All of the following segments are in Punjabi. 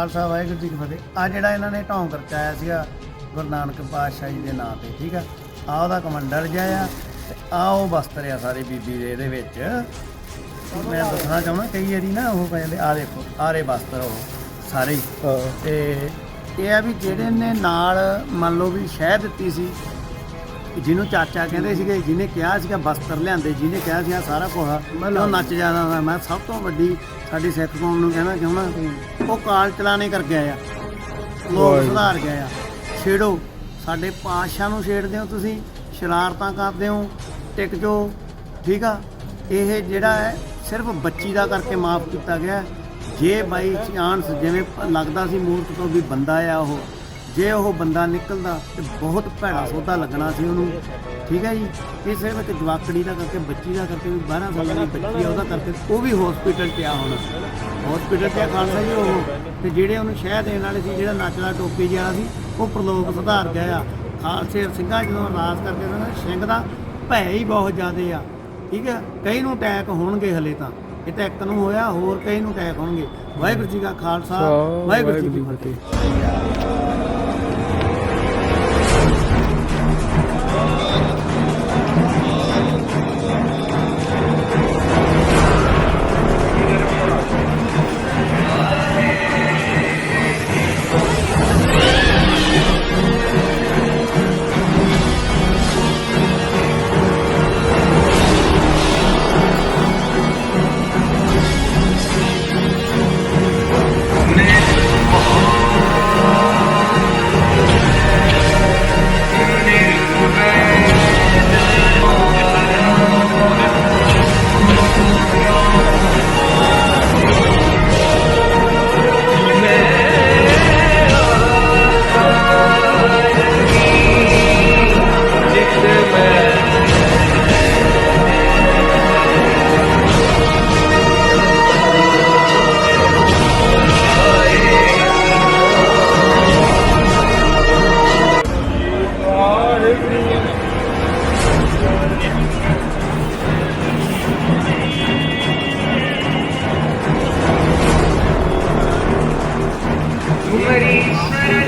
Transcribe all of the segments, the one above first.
ਖਾਲਸਾ ਵਾਹਿਗੁਰੂ ਜੀ ਕੀ ਫਤਿਹ। ਆ ਜਿਹੜਾ ਇਹਨਾਂ ਨੇ ਢੌਂਗ ਰਚਾਇਆ ਸੀਗਾ ਗੁਰੂ ਨਾਨਕ ਪਾਤਸ਼ਾਹ ਜੀ ਦੇ ਨਾਂ ਤੇ ਠੀਕ ਆ? ਆ ਉਹਦਾ ਕਮੰਡਲ ਜਿਹਾ ਆ ਤੇ ਆ ਉਹ ਵਸਤਰ ਆ ਸਾਰੇ ਬੀਬੀ ਦੇ ਇਹਦੇ ਵਿੱਚ। ਮੈਂ ਦੱਸਣਾ ਚਾਹੁੰਦਾ ਕਈ ਵਾਰੀ ਨਾ ਉਹ ਕਹਿੰਦੇ ਆ ਦੇਖੋ ਆਰੇ ਵਸਤਰ ਉਹ ਸਾਰੇ ਹੀ। ਤੇ ਇਹ ਆ ਵੀ ਜਿਹੜੇ ਨੇ ਨਾਲ ਮੰਨ ਲਓ ਵੀ ਸ਼ਹਿ ਦਿੱਤੀ ਸੀ ਜਿਹਨੂੰ ਚਾਚਾ ਕਹਿੰਦੇ ਸੀਗੇ ਜਿਹਨੇ ਕਿਹਾ ਸੀਗਾ ਵਸਤਰ ਲਿਆਂਦੇ ਜਿਹਨੇ ਕਿਹਾ ਸੀ ਸਾਰਾ ਕੁਝ ਉਹ ਨੱਚ ਜਾਂਦਾ ਹੁੰਦਾ। ਮੈਂ ਸਭ ਤੋਂ ਵੱਡੀ ਸਾਡੀ ਸਿੱਖ ਕੌਮ ਨੂੰ ਕਹਿਣਾ ਚਾਹੁੰਦਾ ਉਹ ਕਾਲ ਚਲਾਣੇ ਕਰ ਗਿਆ ਆ ਲੋਕ ਸੁਧਾਰ ਗਿਆ ਆ ਛੇੜੋ ਸਾਡੇ ਪਾਤਸ਼ਾਹ ਨੂੰ ਛੇੜਦੇ ਹੋ ਤੁਸੀਂ ਸ਼ਰਾਰਤਾਂ ਕਰਦੇ ਹੋ ਟਿਕ ਜੋ ਠੀਕ ਆ? ਇਹ ਜਿਹੜਾ ਹੈ ਸਿਰਫ ਬੱਚੀ ਦਾ ਕਰਕੇ ਮਾਫ ਕੀਤਾ ਗਿਆ। ਜੇ ਬਾਈ ਚਾਂਸ ਜਿਵੇਂ ਪ- ਲੱਗਦਾ ਸੀ ਮੂਰਤ ਤੋਂ ਵੀ ਬੰਦਾ ਆ ਉਹ ਜੇ ਉਹ ਬੰਦਾ ਨਿਕਲਦਾ ਤੇ ਬਹੁਤ ਭੈੜਾ ਸੌਦਾ ਲੱਗਣਾ ਸੀ ਉਹਨੂੰ। ਠੀਕ ਹੈ ਜੀ? ਇਹ ਸਿਰਫ ਇੱਕ ਜਵਾਕੜੀ ਦਾ ਕਰਕੇ ਬੱਚੀ ਦਾ ਕਰਕੇ ਵੀ 12 ਸਾਲਾਂ ਦੀ ਬੱਚੀ ਆ ਉਹਦਾ ਕਰਕੇ ਉਹ ਵੀ ਹਸਪੀਟਲ 'ਚ ਆ ਹੁਣ। ਹਸਪੀਟਲ 'ਚ ਆ ਖਾਲਸਾ ਜੀ ਉਹ। ਤੇ ਜਿਹੜੇ ਉਹਨੂੰ ਸ਼ਹਿ ਦੇਣ ਵਾਲੇ ਸੀ ਜਿਹੜਾ ਨੱਚਦਾ ਟੋਪੀ ਜਿਹਾ ਸੀ ਉਹ ਪ੍ਰਲੋਕ ਸੁਧਾਰ ਗਿਆ ਆ। ਖਾਲਸੇ ਸਿੰਘਾਂ ਜਦੋਂ ਅਰਦਾਸ ਕਰਦੇ ਸਨ ਸਿੰਘ ਦਾ ਭੈ ਹੀ ਬਹੁਤ ਜ਼ਿਆਦੇ ਆ। ਠੀਕ ਹੈ? ਕਈ ਨੂੰ ਅਟੈਕ ਹੋਣਗੇ ਹਲੇ ਤਾਂ। ਇਹ ਤਾਂ ਇੱਕ ਨੂੰ ਹੋਇਆ ਹੋਰ ਕਈ ਨੂੰ ਅਟੈਕ ਹੋਣਗੇ। ਵਾਹਿਗੁਰੂ ਜੀ ਕਾ ਖਾਲਸਾ ਵਾਹਿਗੁਰੂ ਜੀ ਕੀ ਫਤਿਹ। Numeri.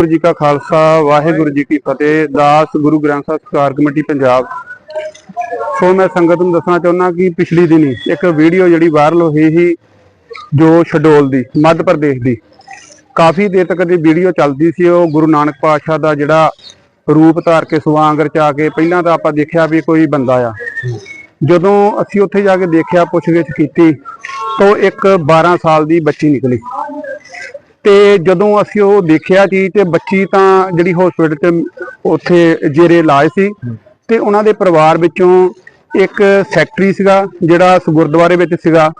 ਵਾਹਿਗੁਰੂ ਜੀ ਕਾ ਖਾਲਸਾ, ਵਾਹਿਗੁਰੂ ਜੀ ਕੀ ਫਤਿਹ, ਦਾਸ ਗੁਰੂ ਗ੍ਰੰਥ ਸਾਹਿਬ ਸਰਕਾਰ ਕਮੇਟੀ ਪੰਜਾਬ। ਸੋ ਮੈਂ ਸੰਗਤ ਨੂੰ ਦੱਸਣਾ ਚਾਹੁੰਦਾ ਕਿ ਪਿਛਲੀ ਦਿਨੀ ਇੱਕ ਵੀਡੀਓ ਜਿਹੜੀ ਵਾਇਰਲ ਹੋਈ ਸੀ, ਜੋ ਸ਼ਡੋਲ ਦੀ, ਮੱਧ ਪ੍ਰਦੇਸ਼ ਦੀ। ਕਾਫੀ ਦੇਰ ਤੱਕ ਦੀ ਵੀਡੀਓ ਚੱਲਦੀ ਸੀ, ਉਹ ਗੁਰੂ ਨਾਨਕ ਪਾਤਸ਼ਾਹ ਦਾ ਜਿਹੜਾ ਰੂਪ ਧਾਰ ਕੇ ਸਵਾਂਗ ਰਚਾ ਕੇ, ਪਹਿਲਾਂ ਤਾਂ ਆਪਾਂ ਦੇਖਿਆ ਵੀ ਕੋਈ ਬੰਦਾ ਆ। ਜਦੋਂ ਅਸੀਂ ਉੱਥੇ ਜਾ ਕੇ ਦੇਖਿਆ, ਪੁੱਛਗਿੱਛ ਕੀਤੀ, ਤਾਂ ਇੱਕ 12 ਸਾਲ ਦੀ ਬੱਚੀ ਨਿਕਲੀ। ਤੇ ਜਦੋਂ ਅਸੀਂ ਉਹ ਦੇਖਿਆ ਜੀ ਤੇ ਬੱਚੀ ਤਾਂ ਜਿਹੜੀ ਹਸਪੀਟਲ 'ਚ ਉੱਥੇ ਜੇਰੇ ਇਲਾਜ ਸੀ ਤੇ ਉਹਨਾਂ ਦੇ ਪਰਿਵਾਰ ਵਿੱਚੋਂ ਇੱਕ ਸੈਕਟਰੀ ਸੀਗਾ ਜਿਹੜਾ ਉਸ ਗੁਰਦੁਆਰੇ ਵਿੱਚ ਸੀਗਾ।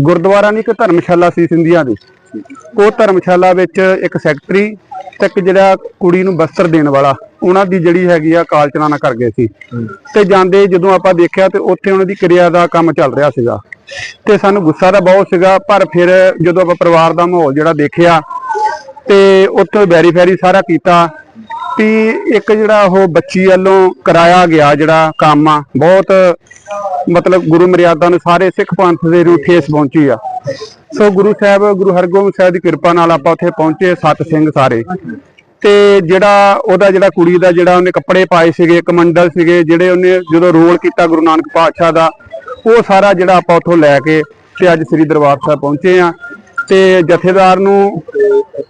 ਗੁਰਦੁਆਰਾ ਨਹੀਂ ਇੱਕ ਧਰਮਸ਼ਾਲਾ ਸੀ ਸਿੰਧੀਆਂ ਦੀ। ਉਹ ਧਰਮਸ਼ਾਲਾ ਵਿੱਚ ਇੱਕ ਸੈਕਟਰੀ ਤੇ ਇੱਕ ਜਿਹੜਾ ਕੁੜੀ ਨੂੰ ਬਸਤਰ ਦੇਣ ਵਾਲਾ ਉਹਨਾਂ ਦੀ ਜਿਹੜੀ ਹੈਗੀ ਆ ਕਾਲ ਚਲਾਣਾ ਕਰ ਗਏ ਸੀ। ਤੇ ਜਾਂਦੇ ਜਦੋਂ ਆਪਾਂ ਦੇਖਿਆ ਤੇ ਉੱਥੇ ਉਹਨਾਂ ਦੀ ਕਿਰਿਆ ਦਾ ਕੰਮ ਚੱਲ ਰਿਹਾ ਸੀਗਾ। ਤੇ ਸਾਨੂੰ ਗੁੱਸਾ ਤਾਂ ਬਹੁਤ ਸੀਗਾ, ਪਰ ਫਿਰ ਜਦੋਂ ਆਪਾਂ ਪਰਿਵਾਰ ਦਾ ਮਾਹੌਲ ਜਿਹੜਾ ਦੇਖਿਆ ਤੇ ਉੱਥੇ ਵੈਰੀਫਾਈ ਸਾਰਾ ਕੀਤਾ ਵੀ ਇੱਕ ਜਿਹੜਾ ਉਹ ਬੱਚੀ ਵੱਲੋਂ ਕਰਾਇਆ ਗਿਆ ਜਿਹੜਾ ਕੰਮ ਆ, ਬਹੁਤ ਮਤਲਬ ਗੁਰੂ ਮਰਿਆਦਾ ਨੂੰ ਸਾਰੇ ਸਿੱਖ ਪੰਥ ਦੇ ਨੂੰ ਠੇਸ ਪਹੁੰਚੀ ਆ। ਸੋ ਗੁਰੂ ਸਾਹਿਬ, ਗੁਰੂ ਹਰਗੋਬਿੰਦ ਸਾਹਿਬ ਦੀ ਕਿਰਪਾ ਨਾਲ ਆਪਾਂ ਉੱਥੇ ਪਹੁੰਚੇ ਸੱਤ ਸਿੰਘ ਸਾਰੇ। ਤੇ ਜਿਹੜਾ ਉਹਦਾ ਜਿਹੜਾ ਕੁੜੀ ਦਾ ਜਿਹੜਾ ਉਹਨੇ ਕੱਪੜੇ ਪਾਏ ਸੀਗੇ ਕਮੰਡਲ ਸੀਗੇ, ਜਿਹੜੇ ਉਹਨੇ ਜਦੋਂ ਰੋਲ ਕੀਤਾ ਗੁਰੂ ਨਾਨਕ ਪਾਤਸ਼ਾਹ ਦਾ ਉਹ ਸਾਰਾ ਜਿਹੜਾ ਆਪਾਂ ਉੱਥੋਂ ਲੈ ਕੇ ਤੇ ਅੱਜ ਸ੍ਰੀ ਦਰਬਾਰ ਸਾਹਿਬ ਪਹੁੰਚੇ ਆ ਤੇ ਜਥੇਦਾਰ ਨੂੰ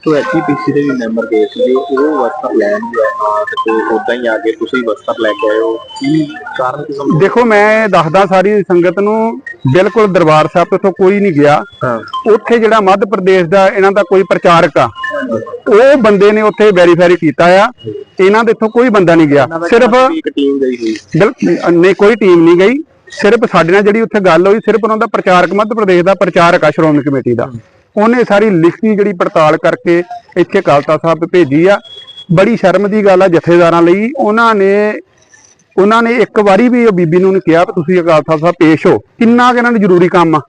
ਤੋਂ ਐਚਪੀਸੀ ਦੇ ਵੀ ਮੈਂਬਰ ਗਏ ਸੀ ਉਹ ਵਸਤਰ ਲੈਣ ਤੇ ਉਦਾਂ ਹੀ ਆ ਕੇ ਤੁਸੀਂ ਵਸਤਰ ਲੈ ਕੇ ਹੋ ਕੀ ਕਾਰਨ ਕੀ ਸਮਝ ਦੇਖੋ ਮੈਂ ਦੱਸਦਾ ਸਾਰੀ ਸੰਗਤ ਨੂੰ ਬਿਲਕੁਲ ਦਰਬਾਰ ਸਾਹਿਬ ਤੋਂ ਕੋਈ ਨਹੀਂ ਗਿਆ। ਉੱਥੇ ਜਿਹੜਾ ਮੱਧ ਪ੍ਰਦੇਸ਼ ਦਾ ਇਹਨਾਂ ਦਾ ਕੋਈ ਪ੍ਰਚਾਰਕ ਆ ਉਹ ਬੰਦੇ ਨੇ ਉੱਥੇ ਵੈਰੀਫਾਈ ਕੀਤਾ ਆ। ਇਹਨਾਂ ਦੇ ਇੱਥੋਂ ਕੋਈ ਬੰਦਾ ਨਹੀਂ ਗਿਆ। ਸਿਰਫ ਇੱਕ ਟੀਮ ਗਈ ਹੋਈ। ਬਿਲ- ਨਹੀਂ ਕੋਈ ਟੀਮ ਨਹੀਂ ਗਈ। ਸਿਰਫ ਸਾਡੇ ਨਾਲ ਜਿਹੜੀ ਉੱਥੇ ਗੱਲ ਹੋਈ, ਸਿਰਫ ਉਹਨਾਂ ਦਾ ਪ੍ਰਚਾਰਕ ਮੱਧ ਪ੍ਰਦੇਸ਼ ਦਾ ਪ੍ਰਚਾਰਕ ਆ ਸ਼੍ਰੋਮਣੀ ਕਮੇਟੀ ਦਾ। ਉਹਨੇ ਸਾਰੀ ਲਿਖਤੀ ਜਿਹੜੀ ਪੜਤਾਲ ਕਰਕੇ ਇੱਥੇ ਕਾਲਤਾ ਸਾਹਿਬ ਭੇਜੀ ਆ। ਬੜੀ ਸ਼ਰਮ ਦੀ ਗੱਲ ਆ ਜਥੇਦਾਰਾਂ ਲਈ। ਉਹਨਾਂ ਨੇ ਉਹਨਾਂ ਨੇ ਇੱਕ ਵਾਰੀ ਵੀ ਉਹ ਬੀਬੀ ਨੂੰ ਨਹੀਂ ਕਿਹਾ ਵੀ ਤੁਸੀਂ ਅਕਾਲ ਤਖ਼ਤ ਸਾਹਿਬ ਪੇਸ਼ ਹੋ। ਕਿੰਨਾ ਕੁ ਇਹਨਾਂ ਨੂੰ ਜ਼ਰੂਰੀ ਕੰਮ ਆ।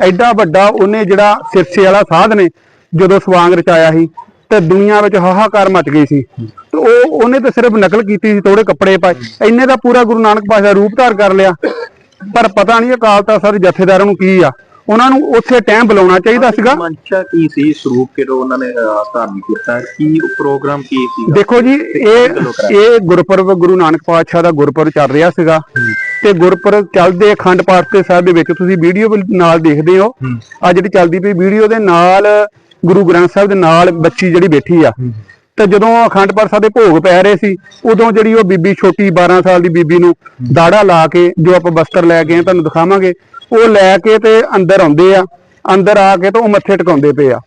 ਐਡਾ ਵੱਡਾ ਉਹਨੇ ਜਿਹੜਾ ਸਿਰਸੇ ਵਾਲਾ ਸਾਧ ਨੇ ਜਦੋਂ ਸਵਾਂਗ ਰਚਾਇਆ ਸੀ, ਤੇ ਦੁਨੀਆ ਵਿੱਚ ਹਾਹਾਕਾਰ ਮਚ ਗਈ ਸੀ। ਤੇ ਉਹ, ਉਹਨੇ ਤਾਂ ਸਿਰਫ ਨਕਲ ਕੀਤੀ ਸੀ ਥੋੜੇ ਕੱਪੜੇ ਪਾਏ। ਇੰਨੇ ਦਾ ਪੂਰਾ ਗੁਰੂ ਨਾਨਕ ਪਾਤਸ਼ਾਹ ਦਾ ਰੂਪ ਧਾਰ ਕਰ ਲਿਆ। ਪਰ ਪਤਾ ਨਹੀਂ ਅਕਾਲ ਤਖ਼ਤ ਸਾਹਿਬ ਦੇ ਜਥੇਦਾਰਾਂ ਨੂੰ ਕੀ ਆ। ਉਹਨਾਂ ਨੂੰ ਉੱਥੇ ਟਾਈਮ ਬੁਲਾਉਣਾ ਚਾਹੀਦਾ ਸੀਗਾ। ਮਨਸ਼ਾ ਕੀ ਸੀ? ਸਰੂਪ ਕਿਰੋ ਉਹਨਾਂ ਨੇ ਧਾਰਨ ਕੀਤਾ? ਕੀ ਪ੍ਰੋਗਰਾਮ ਕੀ ਸੀ ਦੇਖੋ ਜੀ ਇਹ ਇਹ ਗੁਰਪੁਰਬ ਗੁਰੂ ਨਾਨਕ ਪਾਤਸ਼ਾਹ ਦਾ ਗੁਰਪੁਰਬ ਚੱਲ ਰਿਹਾ ਸੀਗਾ। ਤੇ ਗੁਰਪੁਰਬ ਚੱਲਦੇ ਅਖੰਡ ਪਾਠ ਦੇ ਸਾਹਿਬ ਦੇ ਵਿੱਚ ਤੁਸੀਂ ਵੀਡੀਓ ਨਾਲ ਦੇਖਦੇ ਹੋ। ਆ ਜਿਹੜੀ ਚੱਲਦੀ ਪਈ ਵੀਡੀਓ ਦੇ ਨਾਲ ਗੁਰੂ ਗ੍ਰੰਥ ਸਾਹਿਬ ਦੇ ਨਾਲ ਬੱਚੀ ਜਿਹੜੀ ਬੈਠੀ ਆ। ਤੇ ਜਦੋਂ ਅਖੰਡ ਪਾਠ ਸਾਹਿਬ ਦੇ ਭੋਗ ਪੈ ਰਹੇ ਸੀ, ਉਦੋਂ ਜਿਹੜੀ ਉਹ ਬੀਬੀ ਛੋਟੀ 12 ਸਾਲ ਦੀ ਬੀਬੀ ਨੂੰ ਦਾੜਾ ਲਾ ਕੇ ਜੋ ਆਪਾਂ ਬਸਤਰ ਲੈ ਕੇ ਆਏ, ਤੁਹਾਨੂੰ ਦਿਖਾਵਾਂਗੇ, ਉਹ ਲੈ ਕੇ ਤੇ ਅੰਦਰ ਆਉਂਦੇ ਆ, ਅੰਦਰ ਆ ਕੇ ਤੇ ਉਹ ਮੱਥੇ ਟਿਕਾਉਂਦੇ ਪਏ ਆ।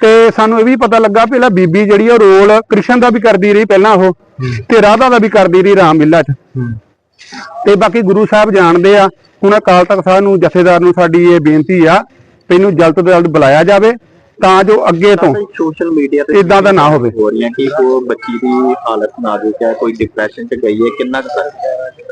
ਤੇ ਸਾਨੂੰ ਇਹ ਵੀ ਪਤਾ ਲੱਗਾ, ਪਹਿਲਾਂ ਬੀਬੀ ਜਿਹੜੀ ਉਹ ਰੋਲ ਕ੍ਰਿਸ਼ਨ ਦਾ ਵੀ ਕਰਦੀ ਰਹੀ ਪਹਿਲਾਂ ਉਹ, ਤੇ ਰਾਧਾ ਦਾ ਵੀ ਕਰਦੀ ਰਹੀ ਰਾਮਲੀਲਾ 'ਚ। ਤੇ ਬਾਕੀ ਗੁਰੂ ਸਾਹਿਬ ਜਾਣਦੇ ਆ, ਹੁਣ ਅਕਾਲ ਤਖਤ ਸਾਹਿਬ ਨੂੰ ਜਥੇਦਾਰ ਨੂੰ ਸਾਡੀ ਇਹ ਬੇਨਤੀ ਆ, ਵੀ ਇਹਨੂੰ ਜਲਦ ਤੋਂ ਜਲਦ ਬੁਲਾਇਆ ਜਾਵੇ ਤਾਂ ਜੋ ਅੱਗੇ ਤੋਂ ਸੋਸ਼ਲ ਮੀਡੀਆ ਤੇ ਏਦਾਂ ਦਾ ਨਾ ਹੋਵੇ। ਹੋ ਰਹੀਆਂ ਕਿ ਉਹ ਬੱਚੀ ਦੀ ਹਾਲਤ ਨਾਜ਼ੁਕ ਹੈ ਕੋਈ ਡਿਪਰੈਸ਼ਨ ਚ ਗਈ ਹੈ ਕਿੰਨਾ ਕੁ ਸਰ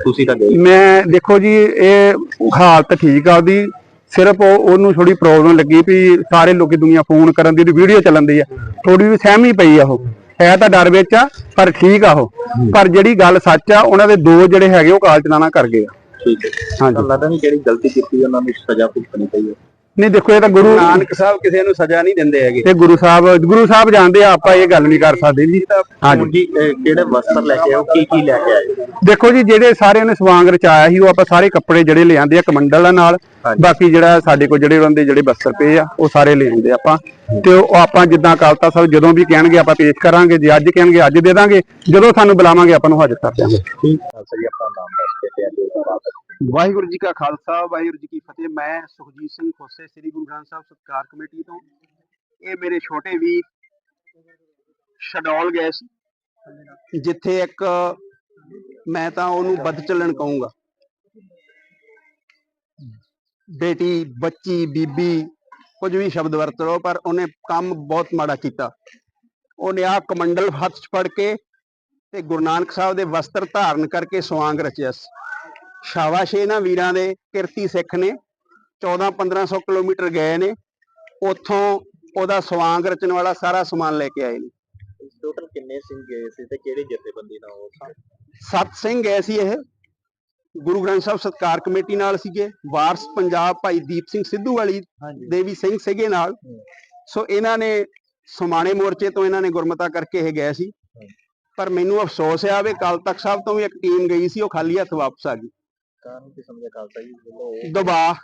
ਤੁਸੀਂ ਤਾਂ ਗਏ। ਮੈਂ ਦੇਖੋ ਜੀ ਇਹ ਹਾਲਤ ਠੀਕ ਆ ਉਹਦੀ ਸਿਰਫ ਉਹ ਉਹਨੂੰ ਥੋੜੀ ਪ੍ਰੋਬਲਮ ਲੱਗੀ ਵੀ ਸਾਰੇ ਲੋਕੀ ਦੁਨੀਆ ਫੋਨ ਕਰਨ ਦੀ ਉਹਦੀ ਵੀਡੀਓ ਚੱਲਣ ਦੀ ਆ। ਥੋੜੀ ਵੀ ਸਹਿਮੀ ਪਈ ਆ ਉਹ। ਹੈ ਤਾਂ ਡਰ ਵਿੱਚ ਆ ਪਰ ਠੀਕ ਆ ਉਹ। ਪਰ ਜਿਹੜੀ ਗੱਲ ਸੱਚ ਆ ਉਹਨਾਂ ਦੇ ਦੋ ਜਿਹੜੇ ਹੈਗੇ ਉਹ ਕਾਲ ਚਲਾਣਾ ਕਰ ਗਏ ਆ। ਠੀਕ ਹੈ। ਹਾਂਜੀ। ਲੱਗਦਾ ਨਹੀਂ ਕਿਹੜੀ ਗਲਤੀ ਕੀਤੀ ਉਹਨਾਂ ਨੂੰ ਸਜ਼ਾ ਭੁਗਤਣੀ ਪਈ ਹੈ। ਨਹੀਂ ਦੇਖੋ ਇਹ ਤਾਂ ਗੁਰੂ ਨਾਨਕ ਸਾਹਿਬ ਕਿਸੇ ਨੂੰ ਸਜ਼ਾ ਨਹੀਂ ਦਿੰਦੇ ਹੈਗੇ। ਇਹ ਗੁਰੂ ਸਾਹਿਬ ਗੁਰੂ ਸਾਹਿਬ ਜਾਣਦੇ ਆ ਆਪਾਂ ਇਹ ਗੱਲ ਨਹੀਂ ਕਰ ਸਕਦੇ ਜੀ। ਹਾਂਜੀ। ਕਿਹੜੇ ਵਸਤਰ ਲੈ ਕੇ ਹੋ ਕੀ ਕੀ ਲੈ ਕੇ ਆਏ? ਦੇਖੋ ਜੀ ਜਿਹੜੇ ਸਾਰਿਆਂ ਨੇ ਸਵਾਂਗ ਰਚਾਇਆ ਸੀ ਉਹ ਆਪਾਂ ਸਾਰੇ ਕੱਪੜੇ ਜਿਹੜੇ ਲਿਆਂਦੇ ਆ ਕਮੰਡਲ ਨਾਲ। ਬਾਕੀ ਜਿਹੜਾ ਸਾਡੇ ਕੋਲ ਜਿਹੜੇ ਉਹਨਾਂ ਦੇ ਜਿਹੜੇ ਬਸਤਰ ਪਏ ਆ ਉਹ ਸਾਰੇ ਲਿਆਂਦੇ ਆਪਾਂ। ਤੇ ਉਹ ਆਪਾਂ ਜਿੱਦਾਂ ਕਾਲਤਾ ਸਾਹਿਬ ਜਦੋਂ ਵੀ ਕਹਿਣਗੇ ਆਪਾਂ ਪੇਸ਼ ਕਰਾਂਗੇ ਜੇ ਅੱਜ ਕਹਿਣਗੇ ਅੱਜ ਦੇ ਦਾਂਗੇ ਜਦੋਂ ਸਾਨੂੰ ਬੁਲਾਵਾਂਗੇ ਆਪਾਂ ਨੂੰ ਹਾਜ਼ਰ ਕਰ ਦਿਆਂਗੇ। ਠੀਕ ਹੈ ਸਰ ਆਪਣਾ ਨਾਮ ਦੱਸ ਕੇ ਤੇ ਵਾਹਿਗੁਰੂ ਜੀ ਕਾ ਖਾਲਸਾ, ਵਾਹਿਗੁਰੂ ਜੀ ਕੀ ਫਤਿਹ। ਮੈਂ ਸੁਖਜੀਤ ਸਿੰਘ ਖੋਸੇ, ਸ੍ਰੀ ਗੁਰੂ ਗ੍ਰੰਥ ਸਾਹਿਬ ਸਤਕਾਰ ਕਮੇਟੀ ਤੋਂ। ਇਹ ਮੇਰੇ ਛੋਟੇ ਵੀ ਸ਼ਡੌਲ ਗਏ ਸੀ, ਜਿੱਥੇ ਇੱਕ ਮੈਂ ਤਾਂ ਉਹਨੂੰ ਬਦ ਚੱਲਣ ਕਹੂੰਗਾ। ਬੇਟੀ, ਬੱਚੀ, ਬੀਬੀ, ਕੁਝ ਵੀ ਸ਼ਬਦ ਵਰਤ ਲਓ, ਪਰ ਉਹਨੇ ਕੰਮ ਬਹੁਤ ਮਾੜਾ ਕੀਤਾ। ਉਹਨੇ ਆ ਕਮੰਡਲ ਹੱਥ 'ਚ ਫੜ ਕੇ ਤੇ ਗੁਰੂ ਨਾਨਕ ਸਾਹਿਬ ਦੇ ਵਸਤਰ ਧਾਰਨ ਕਰਕੇ ਸਵਾਂਗ ਰਚਿਆ ਸੀ। ਸ਼ਾਬਾਸ਼ ਇਹਨਾਂ ਵੀਰਾਂ ਦੇ ਕਿਰਤੀ ਸਿੱਖ ਨੇ 14 1500 ਕਿਲੋਮੀਟਰ ਗਏ ਨੇ ਉੱਥੋਂ ਉਹਦਾ ਸਵਾਂਗ ਰਚਣ ਵਾਲਾ ਸਾਰਾ ਸਮਾਨ ਲੈ ਕੇ ਆਏ ਨੇ। ਟੋਟਲ ਕਿੰਨੇ ਸਿੰਘ ਗਏ ਸੀ ਤੇ ਕਿਹੜੀ ਜਥੇਬੰਦੀ ਨਾਲ ਉਹ? ਸੱਤ ਸਿੰਘ ਗਏ ਸੀ ਇਹ। ਗੁਰੂ ਗ੍ਰੰਥ ਸਾਹਿਬ ਸਤਕਾਰ ਕਮੇਟੀ ਨਾਲ ਸੀਗੇ। ਵਾਰਸ ਪੰਜਾਬ ਭਾਈ ਦੀਪ ਸਿੰਘ ਸਿੱਧੂ ਵਾਲੀ ਦੇਵੀ ਸਿੰਘ ਸੀਗੇ ਨਾਲ। ਸੋ ਇਹਨਾਂ ਨੇ ਸਮਾਣੇ ਮੋਰਚੇ ਤੋਂ ਇਹਨਾਂ ਨੇ ਗੁਰਮਤਾ ਕਰਕੇ ਇਹ ਗਏ ਸੀ। ਪਰ ਮੈਨੂੰ ਅਫਸੋਸ ਆ ਵੀ ਕੱਲ ਤੱਕ ਸਾਹਿਬ ਤੋਂ ਵੀ ਇੱਕ ਟੀਮ ਗਈ ਸੀ ਉਹ ਖਾਲੀ ਹੱਥ ਵਾਪਸ ਆ ਗਈ। ਕਾਰਨ ਕਿਸਮ ਦੇ ਖਾਲਸਾ ਜੀ ਵੱਲੋਂ ਦਬਾਅ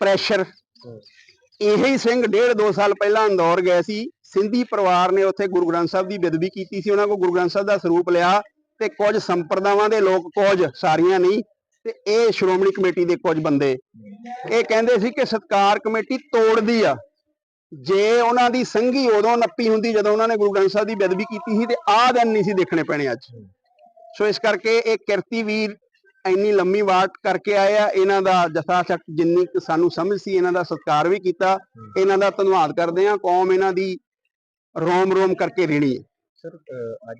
ਪ੍ਰੈਸ਼ਰ ਇਹੀ ਸਿੰਘ ਡੇਢ ਦੋ ਸਾਲ ਪਹਿਲਾਂ ਇੰਦੌਰ ਗਏ ਸੀ। ਸਿੰਧੀ ਪਰਿਵਾਰ ਨੇ ਉੱਥੇ ਗੁਰੂ ਗ੍ਰੰਥ ਸਾਹਿਬ ਦੀ ਬੇਦਬੀ ਕੀਤੀ ਸੀ। ਉਹਨਾਂ ਕੋਲ ਗੁਰੂ ਗ੍ਰੰਥ ਸਾਹਿਬ ਦਾ ਸਰੂਪ ਲਿਆ ਤੇ ਕੁਝ ਸੰਪਰਦਾਵਾਂ ਦੇ ਲੋਕ ਕੁਝ ਸਾਰੀਆਂ ਨਹੀਂ ਤੇ ਇਹ ਸ਼੍ਰੋਮਣੀ ਕਮੇਟੀ ਦੇ ਕੁਝ ਬੰਦੇ। ਇਹ ਕਹਿੰਦੇ ਸੀ ਕਿ ਸਤਕਾਰ ਕਮੇਟੀ ਤੋੜਦੀ ਆ। ਜੇ ਉਹਨਾਂ ਦੀ ਸੰਗੀ ਉਦੋਂ ਨੱਪੀ ਹੁੰਦੀ ਜਦੋਂ ਉਹਨਾਂ ਨੇ ਗੁਰੂ ਗ੍ਰੰਥ ਸਾਹਿਬ ਦੀ ਬੇਦਬੀ ਕੀਤੀ ਸੀ ਤੇ ਆਹ ਦਿਨ ਨਹੀਂ ਸੀ ਦੇਖਣੇ ਪੈਣੇ ਅੱਜ। ਸੋ ਇਸ ਕਰਕੇ ਇਹ ਕਿਰਤੀ ਵੀਰ ਇੰਨੀ ਲੰਮੀ ਵਾਟ ਕਰਕੇ ਆਏ ਆ ਇਹਨਾਂ ਦਾ ਜਥਾ ਚੱਕ ਜਿੰਨੀ ਸਾਨੂੰ ਸਮਝ ਸੀ ਇਹਨਾਂ ਦਾ ਸਤਿਕਾਰ ਵੀ ਕੀਤਾ। ਇਹਨਾਂ ਦਾ ਧੰਨਵਾਦ ਕਰਦੇ ਆ ਕੌਮ ਇਹਨਾਂ ਦੀ ਰੋਮ ਰੋਮ ਕਰਕੇ ਰਹਿਣੀ ਹੈ। ਸਰ ਅਹ, ਅੱਜ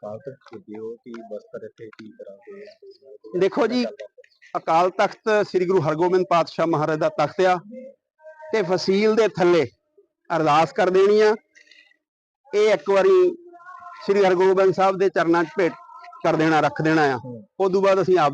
ਕਾਲ ਤੱਕ ਕੀਤੀ ਹੋ ਕਿ ਬਸਤਰ ਇੱਥੇ ਕੀ ਕਰਾਂਗੇ ਦੇਖੋ ਜੀ ਅਕਾਲ ਤਖਤ ਸ੍ਰੀ ਗੁਰੂ ਹਰਗੋਬਿੰਦ ਪਾਤਸ਼ਾਹ ਮਹਾਰਾਜ ਦਾ ਤਖਤ ਆ ਤੇ ਫਸੀਲ ਦੇ ਥੱਲੇ ਅਰਦਾਸ ਕਰ ਦੇਣੀ ਆ। ਇਹ ਇੱਕ ਵਾਰੀ ਸ੍ਰੀ ਹਰਗੋਬਿੰਦ ਸਾਹਿਬ ਦੇ ਚਰਨਾਂ 'ਚ ਭੇਟ ਕਰ ਦੇਣਾ ਰੱਖ ਦੇਣਾ ਆ। ਉਸ ਤੋਂ ਬਾਅਦ ਅਸੀਂ ਆਪ